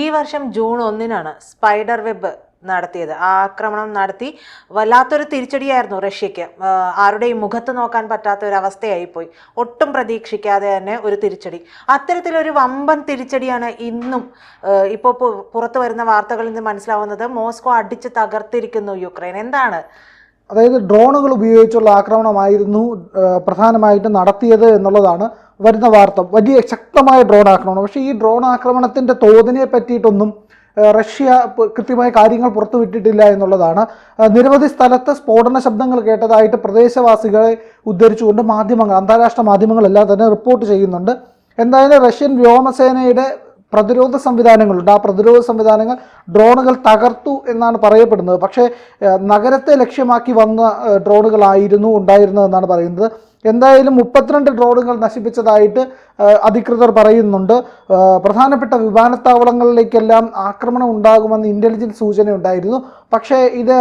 ഈ വർഷം ജൂൺ ഒന്നിനാണ് സ്പൈഡർ വെബ് നടത്തിയത്. ആ ആക്രമണം നടത്തി വല്ലാത്തൊരു തിരിച്ചടിയായിരുന്നു റഷ്യക്ക് ആരുടെയും മുഖത്ത് നോക്കാൻ പറ്റാത്ത ഒരു അവസ്ഥയായിപ്പോയി ഒട്ടും പ്രതീക്ഷിക്കാതെ തന്നെ ഒരു തിരിച്ചടി. അത്തരത്തിലൊരു വമ്പൻ തിരിച്ചടിയാണ് ഇന്നും ഇപ്പോൾ പുറത്തു വരുന്ന വാർത്തകളിൽ നിന്ന് മനസ്സിലാവുന്നത്. മോസ്കോ അടിച്ച് തകർത്തിരിക്കുന്നു യുക്രൈൻ. എന്താണ് അതായത് ഡ്രോണുകൾ ഉപയോഗിച്ചുള്ള ആക്രമണമായിരുന്നു പ്രധാനമായിട്ട് നടത്തിയത് എന്നുള്ളതാണ് വരുന്ന വാർത്ത. വലിയ ശക്തമായ ഡ്രോൺ ആക്രമണം. പക്ഷേ ഈ ഡ്രോൺ ആക്രമണത്തിന്റെ തോതിനെ പറ്റിയിട്ടൊന്നും റഷ്യ കൃത്യമായ കാര്യങ്ങൾ പുറത്തുവിട്ടിട്ടില്ല എന്നുള്ളതാണ്. നിരവധി സ്ഥലത്ത് സ്ഫോടന ശബ്ദങ്ങൾ കേട്ടതായിട്ട് പ്രദേശവാസികളെ ഉദ്ധരിച്ചുകൊണ്ട് മാധ്യമങ്ങൾ അന്താരാഷ്ട്ര മാധ്യമങ്ങളെല്ലാം തന്നെ റിപ്പോർട്ട് ചെയ്യുന്നുണ്ട്. എന്തായാലും റഷ്യൻ വ്യോമസേനയുടെ പ്രതിരോധ സംവിധാനങ്ങളുണ്ട്. ആ പ്രതിരോധ സംവിധാനങ്ങൾ ഡ്രോണുകൾ തകർത്തു എന്നാണ് പറയപ്പെടുന്നത്. പക്ഷേ നഗരത്തെ ലക്ഷ്യമാക്കി വന്ന ഡ്രോണുകളായിരുന്നു ഉണ്ടായിരുന്നതെന്നാണ് പറയുന്നത്. എന്തായാലും മുപ്പത്തിരണ്ട് ഡ്രോണുകൾ നശിപ്പിച്ചതായിട്ട് അധികൃതർ പറയുന്നുണ്ട്. പ്രധാനപ്പെട്ട വിമാനത്താവളങ്ങളിലേക്കെല്ലാം ആക്രമണം ഉണ്ടാകുമെന്ന് ഇന്റലിജൻസ് സൂചന ഉണ്ടായിരുന്നു പക്ഷേ ഇത്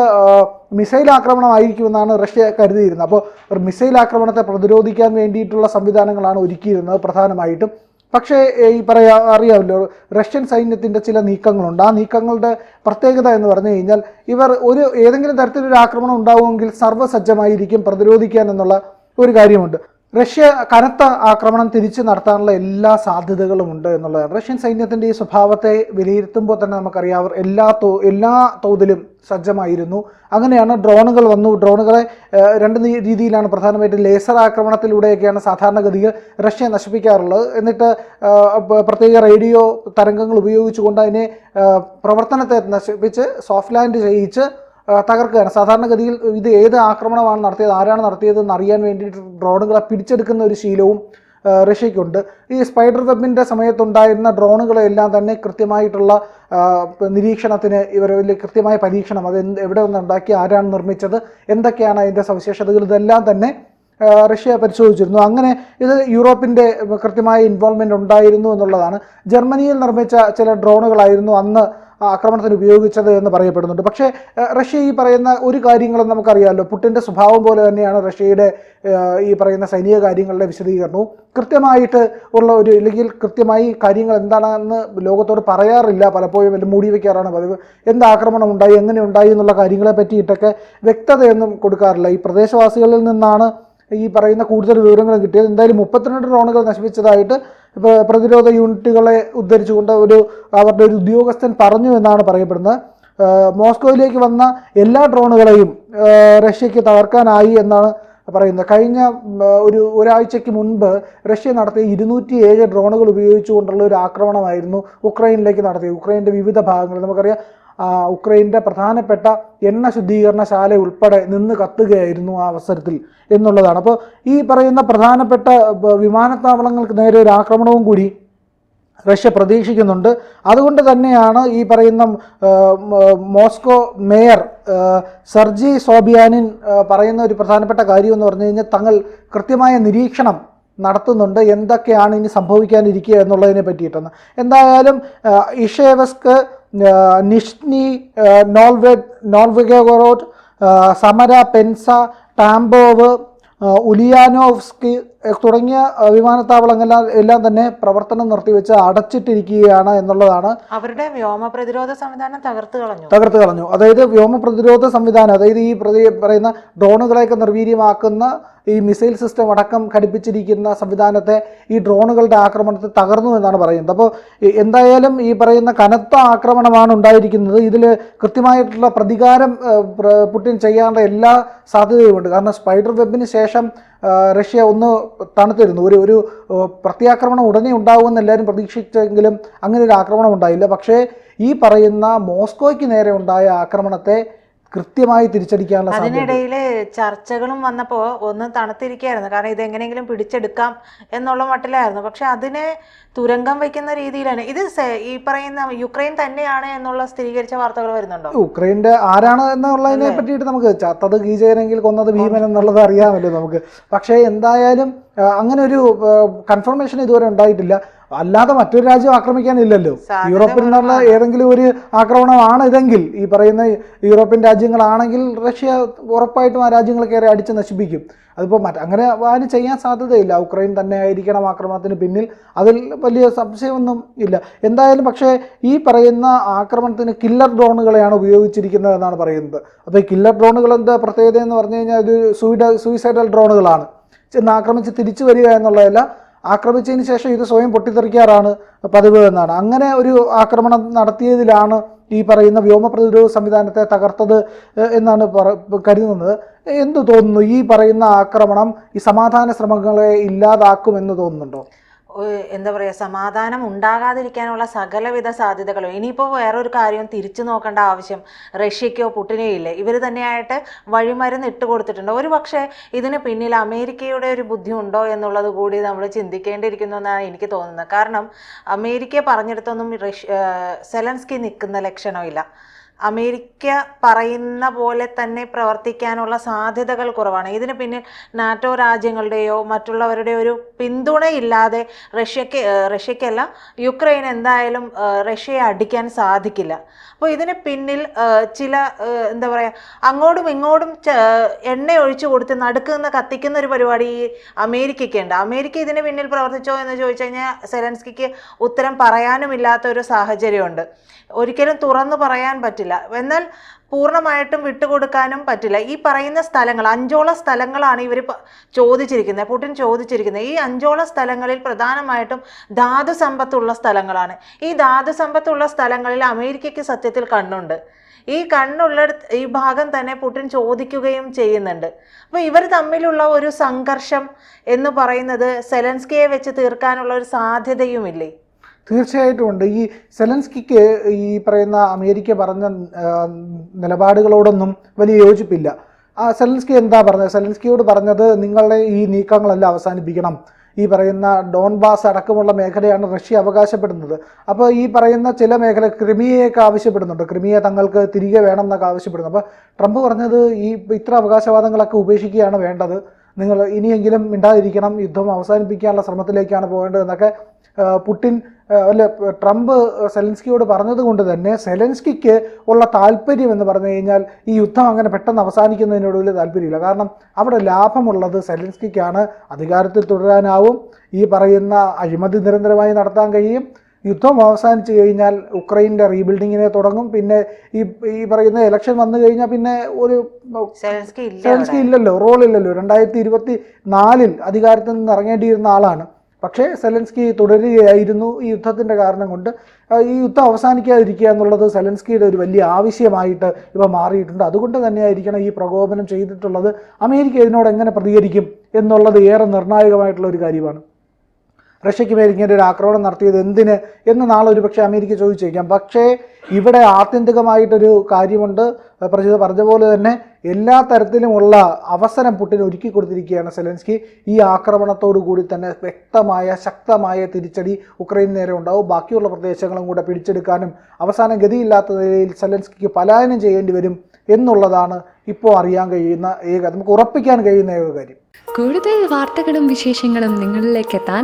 മിസൈൽ ആക്രമണമായിരിക്കുമെന്നാണ് റഷ്യ കരുതിയിരുന്നത്. അപ്പോൾ മിസൈൽ ആക്രമണത്തെ പ്രതിരോധിക്കാൻ വേണ്ടിയിട്ടുള്ള സംവിധാനങ്ങളാണ് ഒരുക്കിയിരുന്നത് പ്രധാനമായിട്ടും. പക്ഷേ ഈ പറയാ അറിയാമല്ലോ റഷ്യൻ സൈന്യത്തിന്റെ ചില നീക്കങ്ങളുണ്ട്. ആ നീക്കങ്ങളുടെ പ്രത്യേകത എന്ന് പറഞ്ഞു കഴിഞ്ഞാൽ ഇവർ ഒരു ഏതെങ്കിലും തരത്തിലൊരു ആക്രമണം ഉണ്ടാവുമെങ്കിൽ സർവസജ്ജമായിരിക്കും പ്രതിരോധിക്കാൻ എന്നുള്ള ഒരു കാര്യമുണ്ട്. റഷ്യ കനത്ത ആക്രമണം തിരിച്ചു നടത്താനുള്ള എല്ലാ സാധ്യതകളും ഉണ്ട് എന്നുള്ളതാണ്. റഷ്യൻ സൈന്യത്തിന്റെ ഈ സ്വഭാവത്തെ വിലയിരുത്തുമ്പോൾ തന്നെ നമുക്കറിയാം അവർ എല്ലാ തോ എല്ലാ തോതിലും സജ്ജമായിരുന്നു. അങ്ങനെയാണ് ഡ്രോണുകൾ വന്നു. ഡ്രോണുകളെ രണ്ട് രീതിയിലാണ് പ്രധാനമായിട്ടും ലേസർ ആക്രമണത്തിലൂടെയൊക്കെയാണ് സാധാരണഗതിയിൽ റഷ്യ നശിപ്പിക്കാറുള്ളത്. എന്നിട്ട് പ്രത്യേക റേഡിയോ തരംഗങ്ങൾ ഉപയോഗിച്ചുകൊണ്ട് അതിനെ പ്രവർത്തനത്തെ നശിപ്പിച്ച് സോഫ്റ്റ് ലാൻഡ് ചെയ്യിച്ച് തകർക്കുകയാണ്. സാധാരണഗതിയിൽ ഇത് ഏത് ആക്രമണമാണ് നടത്തിയത് ആരാണ് നടത്തിയതെന്ന് അറിയാൻ വേണ്ടിയിട്ട് ഡ്രോണുകളെ പിടിച്ചെടുക്കുന്ന ഒരു ശീലവും റഷ്യയ്ക്കുണ്ട്. ഈ സ്പൈഡർ വെബിന്റെ സമയത്തുണ്ടായിരുന്ന ഡ്രോണുകളെല്ലാം തന്നെ കൃത്യമായിട്ടുള്ള നിരീക്ഷണത്തിന് ഇവരിൽ കൃത്യമായ പരീക്ഷണം അത് എവിടെ നിന്ന് ഉണ്ടാക്കി ആരാണ് നിർമ്മിച്ചത് എന്തൊക്കെയാണ് അതിന്റെ സവിശേഷതകൾ ഇതെല്ലാം തന്നെ റഷ്യ പരിശോധിച്ചിരുന്നു. അങ്ങനെ ഇത് യൂറോപ്പിന്റെ കൃത്യമായ ഇൻവോൾവ്മെന്റ് ഉണ്ടായിരുന്നു എന്നുള്ളതാണ്. ജർമ്മനിയിൽ നിർമ്മിച്ച ചില ഡ്രോണുകളായിരുന്നു അന്ന് ആക്രമണത്തിന് ഉപയോഗിച്ചത് എന്ന് പറയപ്പെടുന്നുണ്ട്. പക്ഷേ റഷ്യ ഈ പറയുന്ന ഒരു കാര്യങ്ങളും നമുക്കറിയാമല്ലോ. പുട്ടിന്റെ സ്വഭാവം പോലെ തന്നെയാണ് റഷ്യയുടെ ഈ പറയുന്ന സൈനിക കാര്യങ്ങളുടെ വിശദീകരണവും. കൃത്യമായിട്ട് ഉള്ള ഒരു അല്ലെങ്കിൽ കൃത്യമായി കാര്യങ്ങൾ എന്താണെന്ന് ലോകത്തോട് പറയാറില്ല. പലപ്പോഴും എല്ലാം മൂടി വയ്ക്കാറാണ് പതിവ്. എന്ത് ആക്രമണം ഉണ്ടായി എങ്ങനെ ഉണ്ടായി എന്നുള്ള കാര്യങ്ങളെ പറ്റിയിട്ടൊക്കെ വ്യക്തതയൊന്നും കൊടുക്കാറില്ല. ഈ പ്രദേശവാസികളിൽ നിന്നാണ് ഈ പറയുന്ന കൂടുതൽ വിവരങ്ങൾ കിട്ടിയത്. എന്തായാലും മുപ്പത്തിരണ്ട് ഡ്രോണുകൾ നശിപ്പിച്ചതായിട്ട് പ്രതിരോധ യൂണിറ്റുകളെ ഉദ്ധരിച്ചുകൊണ്ട് ഒരു അവരുടെ ഒരു ഉദ്യോഗസ്ഥൻ പറഞ്ഞു എന്നാണ് പറയപ്പെടുന്നത്. മോസ്കോയിലേക്ക് വന്ന എല്ലാ ഡ്രോണുകളെയും റഷ്യയ്ക്ക് തകർക്കാനായി എന്നാണ് പറയുന്നത്. കഴിഞ്ഞ ഒരു ഒരാഴ്ചയ്ക്ക് മുൻപ് റഷ്യ നടത്തിയ ഇരുന്നൂറ്റി ഏഴ് ഡ്രോണുകൾ ഉപയോഗിച്ചുകൊണ്ടുള്ള ഒരു ആക്രമണമായിരുന്നു ഉക്രൈനിലേക്ക് നടത്തിയത്. ഉക്രൈന്റെ വിവിധ ഭാഗങ്ങൾ നമുക്കറിയാം ഉക്രൈന്റെ പ്രധാനപ്പെട്ട എണ്ണ ശുദ്ധീകരണശാല ഉൾപ്പെടെ നിന്ന് കത്തുകയായിരുന്നു ആ അവസരത്തിൽ എന്നുള്ളതാണ്. അപ്പോൾ ഈ പറയുന്ന പ്രധാനപ്പെട്ട വിമാനത്താവളങ്ങൾക്ക് നേരെ ഒരു ആക്രമണവും കൂടി റഷ്യ പ്രതീക്ഷിക്കുന്നുണ്ട്. അതുകൊണ്ട് തന്നെയാണ് ഈ പറയുന്ന മോസ്കോ മേയർ സർജി സോബിയാനിൻ പറയുന്ന ഒരു പ്രധാനപ്പെട്ട കാര്യം എന്ന് പറഞ്ഞു കഴിഞ്ഞാൽ തങ്ങൾ കൃത്യമായ നിരീക്ഷണം നടത്തുന്നുണ്ട്. എന്തൊക്കെയാണ് ഇനി സംഭവിക്കാനിരിക്കുക എന്നുള്ളതിനെ പറ്റിയിട്ടെന്ന് എന്തായാലും ഇഷേവസ്ക് നിഷ്നി നോൾവെ നോൾവെഗോറോഡ് സമര പെൻസ ടാംബോവ് ഉലിയാനോവ്സ്കി തുടങ്ങിയ വിമാനത്താവളങ്ങളെല്ലാം എല്ലാം തന്നെ പ്രവർത്തനം നിർത്തിവെച്ച് അടച്ചിട്ടിരിക്കുകയാണ് എന്നുള്ളതാണ് അവരുടെ വ്യോമ പ്രതിരോധ സംവിധാനം തകർത്ത് കളഞ്ഞു. തകർത്ത് കളഞ്ഞു. അതായത് വ്യോമ പ്രതിരോധ സംവിധാനം അതായത് ഈ പ്രതി പറയുന്ന ഡ്രോണുകളെയൊക്കെ നിർവീര്യമാക്കുന്ന ഈ മിസൈൽ സിസ്റ്റം അടക്കം ഘടിപ്പിച്ചിരിക്കുന്ന സംവിധാനത്തെ ഈ ഡ്രോണുകളുടെ ആക്രമണത്തെ തകർന്നു എന്നാണ് പറയുന്നത്. അപ്പോൾ എന്തായാലും ഈ പറയുന്ന കനത്ത ആക്രമണമാണ് ഉണ്ടായിരിക്കുന്നത്. ഇതിൽ കൃത്യമായിട്ടുള്ള പ്രതികാരം പുട്ടിൻ പുടിൻ ചെയ്യാനുള്ള എല്ലാ സാധ്യതയുമുണ്ട്. കാരണം സ്പൈഡർ വെബിന് ശേഷം റഷ്യ ഒന്ന് തണുത്തിരുന്നു. ഒരു ഒരു പ്രത്യാക്രമണം ഉടനെ ഉണ്ടാകുമെന്ന് എല്ലാവരും പ്രതീക്ഷിച്ചെങ്കിലും അങ്ങനെ ഒരു ആക്രമണം ഉണ്ടായില്ല. പക്ഷേ ഈ പറയുന്ന മോസ്കോയ്ക്ക് നേരെ ഉണ്ടായ ആക്രമണത്തെ കൃത്യമായി തിരിച്ചടിക്കാനുള്ള അതിനിടയിൽ ചർച്ചകളും വന്നപ്പോൾ ഒന്ന് തണുത്തിരിക്കുകയായിരുന്നു. കാരണം ഇത് എങ്ങനെയെങ്കിലും പിടിച്ചെടുക്കാം എന്നുള്ള മട്ടിലായിരുന്നു. പക്ഷെ അതിനെ തുരങ്കം വയ്ക്കുന്ന രീതിയിലാണ്. ഇത് ഈ പറയുന്ന യുക്രൈൻ തന്നെയാണ് എന്നുള്ള സ്ഥിരീകരിച്ച വാർത്തകൾ വരുന്നുണ്ടോ? യുക്രൈന്റെ ആരാണ് എന്നുള്ളതിനെ പറ്റിയിട്ട് നമുക്ക് ചത്തത് കീചകനെങ്കിൽ കൊന്നത് ഭീമൻ എന്നുള്ളത് അറിയാമല്ലോ നമുക്ക്. പക്ഷേ എന്തായാലും അങ്ങനെ ഒരു കൺഫർമേഷൻ ഇതുവരെ ഉണ്ടായിട്ടില്ല. അല്ലാതെ മറ്റൊരു രാജ്യം ആക്രമിക്കാനില്ലല്ലോ. യൂറോപ്പിൽ നിന്നുള്ള ഏതെങ്കിലും ഒരു ആക്രമണമാണ് ഇതെങ്കിൽ ഈ പറയുന്ന യൂറോപ്യൻ രാജ്യങ്ങളാണെങ്കിൽ റഷ്യ ഉറപ്പായിട്ടും ആ രാജ്യങ്ങൾ കയറി അടിച്ച് നശിപ്പിക്കും. അതിപ്പോൾ മറ്റ് അങ്ങനെ ആരും ചെയ്യാൻ സാധ്യതയില്ല. ഉക്രൈൻ തന്നെ ആയിരിക്കണം ആക്രമണത്തിന് പിന്നിൽ. അതിൽ വലിയ സംശയമൊന്നും ഇല്ല. എന്തായാലും പക്ഷേ ഈ പറയുന്ന ആക്രമണത്തിന് കില്ലർ ഡ്രോണുകളെയാണ് ഉപയോഗിച്ചിരിക്കുന്നത് എന്നാണ് പറയുന്നത്. അപ്പോൾ ഈ കില്ലർ ഡ്രോണുകൾ എന്താ പ്രത്യേകത എന്ന് പറഞ്ഞു കഴിഞ്ഞാൽ ഇത് സൂയിഡ സൂയിസൈഡൽ ഡ്രോണുകളാണ് ചെന്ന് ആക്രമിച്ച് തിരിച്ചു വരിക എന്നുള്ളതല്ല ആക്രമിച്ചതിന് ശേഷം ഇത് സ്വയം പൊട്ടിത്തെറിക്കാറാണ് പതിവ് എന്നാണ്. അങ്ങനെ ഒരു ആക്രമണം നടത്തിയതിലാണ് ഈ പറയുന്ന വ്യോമ പ്രതിരോധ സംവിധാനത്തെ തകർത്തത് എന്നാണ് കരുതുന്നത്. എന്തു തോന്നുന്നു? ഈ പറയുന്ന ആക്രമണം ഈ സമാധാന ശ്രമങ്ങളെ ഇല്ലാതാക്കുമെന്ന് തോന്നുന്നുണ്ടോ? എന്താ പറയുക സമാധാനം ഉണ്ടാകാതിരിക്കാനുള്ള സകലവിധ സാധ്യതകളും. ഇനിയിപ്പോൾ വേറൊരു കാര്യം തിരിച്ചു നോക്കേണ്ട ആവശ്യം റഷ്യക്കോ പുട്ടിനോ ഇല്ല. ഇവർ തന്നെയായിട്ട് വഴിമരുന്ന് ഇട്ട് കൊടുത്തിട്ടുണ്ട്. ഒരു പക്ഷേ ഇതിന് പിന്നിൽ അമേരിക്കയുടെ ഒരു ബുദ്ധി ഉണ്ടോ എന്നുള്ളത് കൂടി നമ്മൾ ചിന്തിക്കേണ്ടിയിരിക്കുന്നു എന്നാണ് എനിക്ക് തോന്നുന്നത്. കാരണം അമേരിക്ക പറഞ്ഞെടുത്തൊന്നും റഷ്യ സെലൻസ്കി നിൽക്കുന്ന ലക്ഷണമില്ല. അമേരിക്ക പറയുന്ന പോലെ തന്നെ പ്രവർത്തിക്കാനുള്ള സാധ്യതകൾ കുറവാണ്. ഇതിന് പിന്നിൽ നാറ്റോ രാജ്യങ്ങളുടെയോ മറ്റുള്ളവരുടെയോ ഒരു പിന്തുണയില്ലാതെ റഷ്യക്ക് റഷ്യക്കല്ല യുക്രൈൻ എന്തായാലും റഷ്യയെ അടിക്കാൻ സാധിക്കില്ല. അപ്പോൾ ഇതിന് പിന്നിൽ ചില എന്താ പറയുക അങ്ങോട്ടും ഇങ്ങോട്ടും എണ്ണ ഒഴിച്ചു കൊടുത്ത് നടുക്ക് നിന്ന് കത്തിക്കുന്ന ഒരു പരിപാടി ഈ അമേരിക്കയ്ക്കുണ്ട് അമേരിക്ക ഇതിന് പിന്നിൽ പ്രവർത്തിച്ചോ എന്ന് ചോദിച്ചു കഴിഞ്ഞാൽ സെലൻസ്കിക്ക് ഉത്തരം പറയാനുമില്ലാത്ത ഒരു സാഹചര്യമുണ്ട്. ഒരിക്കലും തുറന്നു പറയാൻ പറ്റില്ല. എന്നാൽ പൂർണമായിട്ടും വിട്ടുകൊടുക്കാനും പറ്റില്ല. ഈ പറയുന്ന സ്ഥലങ്ങൾ അഞ്ചോളം സ്ഥലങ്ങളാണ് ഇവർ ചോദിച്ചിരിക്കുന്നത്. പുടിൻ ചോദിച്ചിരിക്കുന്നത്. ഈ അഞ്ചോളം സ്ഥലങ്ങളിൽ പ്രധാനമായിട്ടും ധാതു സമ്പത്തുള്ള സ്ഥലങ്ങളാണ്. ഈ ധാതു സമ്പത്തുള്ള സ്ഥലങ്ങളിൽ അമേരിക്കയ്ക്ക് സത്യത്തിൽ കണ്ണുണ്ട്. ഈ കണ്ണുള്ള ഈ ഭാഗം തന്നെ പുടിൻ ചോദിക്കുകയും ചെയ്യുന്നുണ്ട്. അപ്പോൾ ഇവർ തമ്മിലുള്ള ഒരു സംഘർഷം എന്ന് പറയുന്നത് സെലൻസ്കിയെ വെച്ച് തീർക്കാനുള്ള ഒരു സാധ്യതയുമില്ലേ? തീർച്ചയായിട്ടും ഉണ്ട്. ഈ സെലൻസ്കിക്ക് ഈ പറയുന്ന അമേരിക്ക പറഞ്ഞ നിലപാടുകളോടൊന്നും വലിയ യോജിപ്പില്ല. ആ സെലൻസ്കി എന്താ പറഞ്ഞത്? സെലൻസ്കിയോട് പറഞ്ഞത് നിങ്ങളുടെ ഈ നീക്കങ്ങളെല്ലാം അവസാനിപ്പിക്കണം. ഈ പറയുന്ന ഡോൺബാസ് അടക്കമുള്ള മേഖലയാണ് റഷ്യ അവകാശപ്പെടുന്നത്. അപ്പോൾ ഈ പറയുന്ന ചില മേഖല ക്രിമിയയൊക്കെ ആവശ്യപ്പെടുന്നുണ്ട്. ക്രിമിയെ തങ്ങൾക്ക് തിരികെ വേണം എന്നൊക്കെ ആവശ്യപ്പെടുന്നു. അപ്പോൾ ട്രംപ് പറഞ്ഞത് ഈ ഇത്ര അവകാശവാദങ്ങളൊക്കെ ഉപേക്ഷിക്കുകയാണ് വേണ്ടത്. നിങ്ങൾ ഇനിയെങ്കിലും മിണ്ടാതിരിക്കണം യുദ്ധം അവസാനിപ്പിക്കാനുള്ള ശ്രമത്തിലേക്കാണ് പോകേണ്ടതെന്നൊക്കെ പുട്ടിൻ അല്ല ട്രംപ് സെലൻസ്കിയോട് പറഞ്ഞതുകൊണ്ട് തന്നെ സെലൻസ്കിക്ക് ഉള്ള താല്പര്യം എന്ന് പറഞ്ഞു കഴിഞ്ഞാൽ ഈ യുദ്ധം അങ്ങനെ പെട്ടെന്ന് അവസാനിക്കുന്നതിനോട് വലിയ താല്പര്യമില്ല. കാരണം അവിടെ ലാഭമുള്ളത് സെലൻസ്കിക്കാണ് അധികാരത്തിൽ തുടരാനാവും ഈ പറയുന്ന അഴിമതി നിരന്തരമായി നടത്താൻ കഴിയും യുദ്ധം അവസാനിച്ചു കഴിഞ്ഞാൽ ഉക്രൈന്റെ റീബിൽഡിങ്ങിനെ തുടങ്ങും. പിന്നെ ഈ ഈ പറയുന്ന ഇലക്ഷൻ വന്നു കഴിഞ്ഞാൽ പിന്നെ ഒരു സെലൻസ്കി ഇല്ല സെലൻസ്കി ഇല്ലല്ലോ റോൾ ഇല്ലല്ലോ. രണ്ടായിരത്തി ഇരുപത്തി നാലിൽ അധികാരത്തിൽ നിന്ന് ഇറങ്ങേണ്ടിയിരുന്ന ആളാണ് പക്ഷേ സെലൻസ്കി തുടരുകയായിരുന്നു ഈ യുദ്ധത്തിന്റെ കാരണം കൊണ്ട്. ഈ യുദ്ധം അവസാനിക്കാതിരിക്കുക എന്നുള്ളത് സെലൻസ്കിയുടെ ഒരു വലിയ ആവശ്യമായിട്ട് ഇപ്പോൾ മാറിയിട്ടുണ്ട്. അതുകൊണ്ട് തന്നെയായിരിക്കണം ഈ പ്രകോപനം ചെയ്തിട്ടുള്ളത്. അമേരിക്ക ഇതിനോട് എങ്ങനെ പ്രതികരിക്കും എന്നുള്ളത് ഏറെ നിർണായകമായിട്ടുള്ള ഒരു കാര്യമാണ്. റഷ്യക്ക് മേൽ ഇങ്ങനെ ഒരു ആക്രമണം നടത്തിയത് എന്തിന് എന്ന് നാളെ ഒരു പക്ഷേ അമേരിക്ക ചോദിച്ചേക്കാം. പക്ഷേ ഇവിടെ ആത്യന്തികമായിട്ടൊരു കാര്യമുണ്ട്. പ്രജിത പറഞ്ഞ പോലെ തന്നെ എല്ലാ തരത്തിലുമുള്ള അവസരം പുട്ടിന് ഒരുക്കി കൊടുത്തിരിക്കുകയാണ് സെലൻസ്കി. ഈ ആക്രമണത്തോടു കൂടി തന്നെ വ്യക്തമായ ശക്തമായ തിരിച്ചടി ഉക്രൈൻ നേരെ ഉണ്ടാവും. ബാക്കിയുള്ള പ്രദേശങ്ങളും കൂടെ പിടിച്ചെടുക്കാനും അവസാനം ഗതിയില്ലാത്ത നിലയിൽ സെലൻസ്കിക്ക് പലായനം ചെയ്യേണ്ടി വരും എന്നുള്ളതാണ് ഇപ്പോൾ അറിയാൻ കഴിയുന്ന ഏക നമുക്ക് ഉറപ്പിക്കാൻ കഴിയുന്ന ഏക കാര്യം. കൂടുതൽ വാർത്തകളും വിശേഷങ്ങളും നിങ്ങളിലേക്ക് എത്താൻ